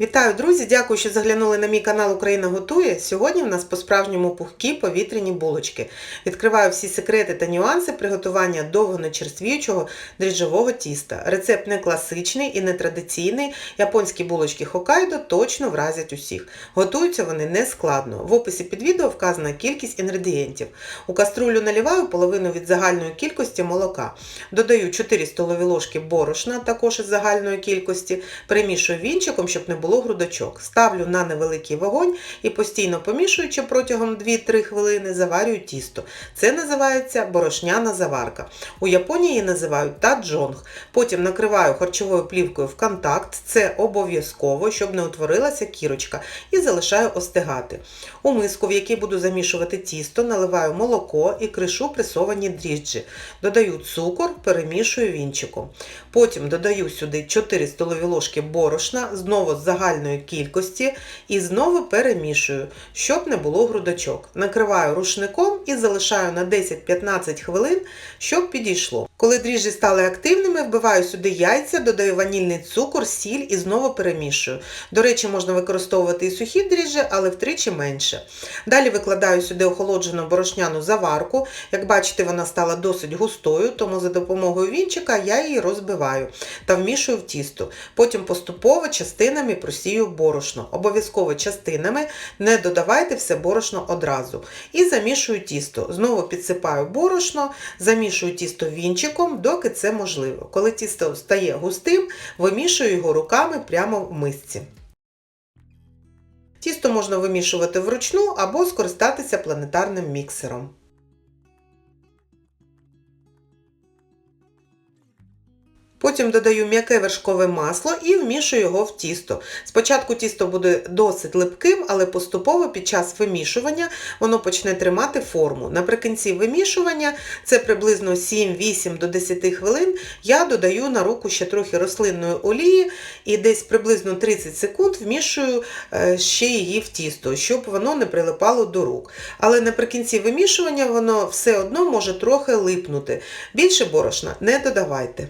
Вітаю, друзі! Дякую, що заглянули на мій канал Україна готує. Сьогодні в нас по-справжньому пухкі повітряні булочки. Відкриваю всі секрети та нюанси приготування довго нечерствіючого дріжджового тіста. Рецепт не класичний і не традиційний. Японські булочки Хокайдо точно вразять усіх. Готуються вони не складно. В описі під відео вказана кількість інгредієнтів. У каструлю наливаю половину від загальної кількості молока. Додаю 4 столові ложки борошна, також із загальної кількості. Перемішую вінчиком, щоб не було грудочок. Ставлю на невеликий вогонь і постійно помішуючи протягом 2-3 хвилини, заварюю тісто. Це називається борошняна заварка. У Японії її називають таджонг. Потім накриваю харчовою плівкою в контакт. Це обов'язково, щоб не утворилася кірочка, і залишаю остигати. У миску, в якій буду замішувати тісто, наливаю молоко і кришу пресовані дріжджі. Додаю цукор, перемішую вінчиком. Потім додаю сюди 4 столові ложки борошна, знову з загальної кількості, і знову перемішую, щоб не було грудочок. Накриваю рушником і залишаю на 10-15 хвилин, щоб підійшло. Коли дріжджі стали активними, вбиваю сюди яйця, додаю ванільний цукор, сіль і знову перемішую. До речі, можна використовувати і сухі дріжджі, але втричі менше. Далі викладаю сюди охолоджену борошняну заварку. Як бачите, вона стала досить густою, тому за допомогою вінчика я її розбиваю та вмішую в тісто. Потім поступово частинами просію борошно. Обов'язково частинами не додавайте все борошно одразу. І замішую тісто. Знову підсипаю борошно, замішую тісто вінчиком, доки це можливо. Коли тісто стає густим, вимішую його руками прямо в мисці. Тісто можна вимішувати вручну або скористатися планетарним міксером. Потім додаю м'яке вершкове масло і вмішую його в тісто. Спочатку тісто буде досить липким, але поступово під час вимішування воно почне тримати форму. Наприкінці вимішування, це приблизно 7-8 до 10 хвилин, я додаю на руку ще трохи рослинної олії і десь приблизно 30 секунд вмішую е, ще її в тісто, щоб воно не прилипало до рук. Але наприкінці вимішування воно все одно може трохи липнути. Більше борошна не додавайте.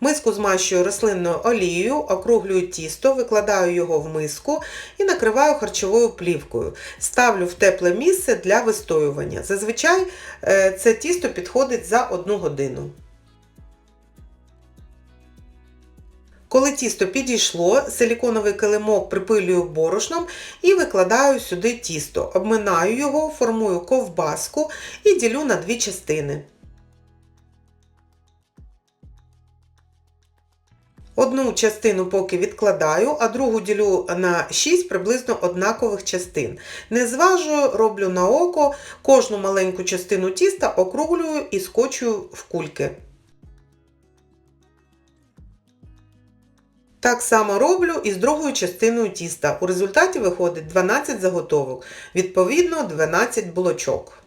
Миску змащую рослинною олією, округлюю тісто, викладаю його в миску і накриваю харчовою плівкою. Ставлю в тепле місце для вистоювання. Зазвичай е, це тісто підходить за 1 годину. Коли тісто підійшло, силіконовий килимок припилюю борошном і викладаю сюди тісто. Обминаю його, формую ковбаску і ділю на дві частини. Одну частину поки відкладаю, а другу ділю на 6 приблизно однакових частин. Не зважую, роблю на око, кожну маленьку частину тіста округлюю і скочую в кульки. Так само роблю і з другою частиною тіста. У результаті виходить 12 заготовок, відповідно 12 блочок.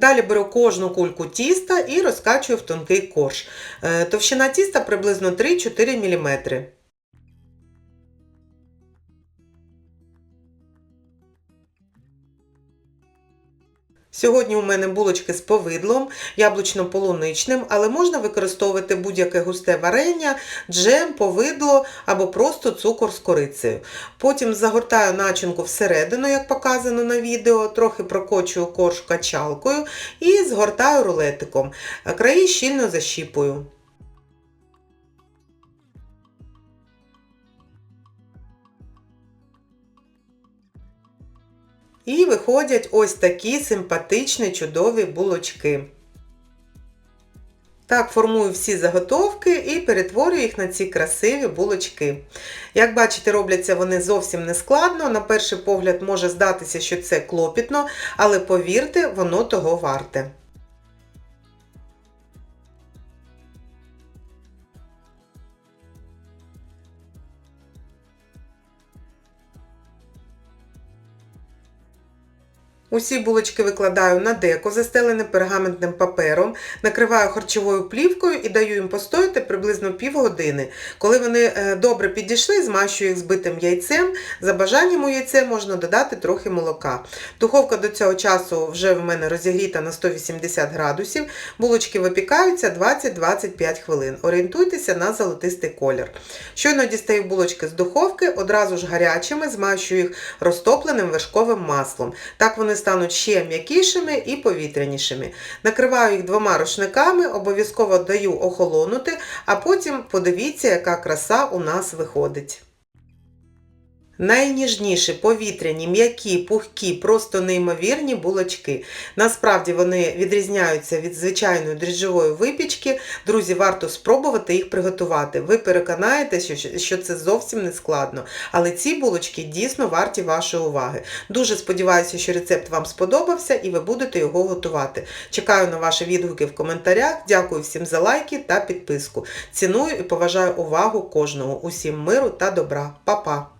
Далі беру кожну кульку тіста і розкачую в тонкий корж. Е, товщина тіста приблизно 3-4 мм. Сьогодні у мене булочки з повидлом, яблучно-полуничним, але можна використовувати будь-яке густе варення, джем, повидло або просто цукор з корицею. Потім загортаю начинку всередину, як показано на відео, трохи прокочую корж качалкою і згортаю рулетиком. Краї щільно защіпую. І виходять ось такі симпатичні чудові булочки. Так, формую всі заготовки і перетворюю їх на ці красиві булочки. Як бачите, робляться вони зовсім не складно. На перший погляд може здатися, що це клопітно, але повірте, воно того варте. Усі булочки викладаю на деко, застелене пергаментним папером, накриваю харчовою плівкою і даю їм постояти приблизно півгодини. Коли вони е, добре підійшли, змащую їх збитим яйцем. За бажанням у яйце можна додати трохи молока. Духовка до цього часу вже в мене розігріта на 180 градусів. Булочки випікаються 20-25 хвилин. Орієнтуйтеся на золотистий колір. Щойно дістаю булочки з духовки, одразу ж гарячими змащую їх розтопленим вершковим маслом. Так вони стануть ще м'якішими і повітрянішими. Накриваю їх двома рушниками, обов'язково даю охолонути, а потім подивіться, яка краса у нас виходить. Найніжніші, повітряні, м'які, пухкі, просто неймовірні булочки. Насправді вони відрізняються від звичайної дріжджової випічки. Друзі, варто спробувати їх приготувати. Ви переконаєтеся, що- це зовсім не складно. Але ці булочки дійсно варті вашої уваги. Дуже сподіваюся, що рецепт вам сподобався і ви будете його готувати. Чекаю на ваші відгуки в коментарях. Дякую всім за лайки та підписку. Ціную і поважаю увагу кожного. Усім миру та добра. Па-па!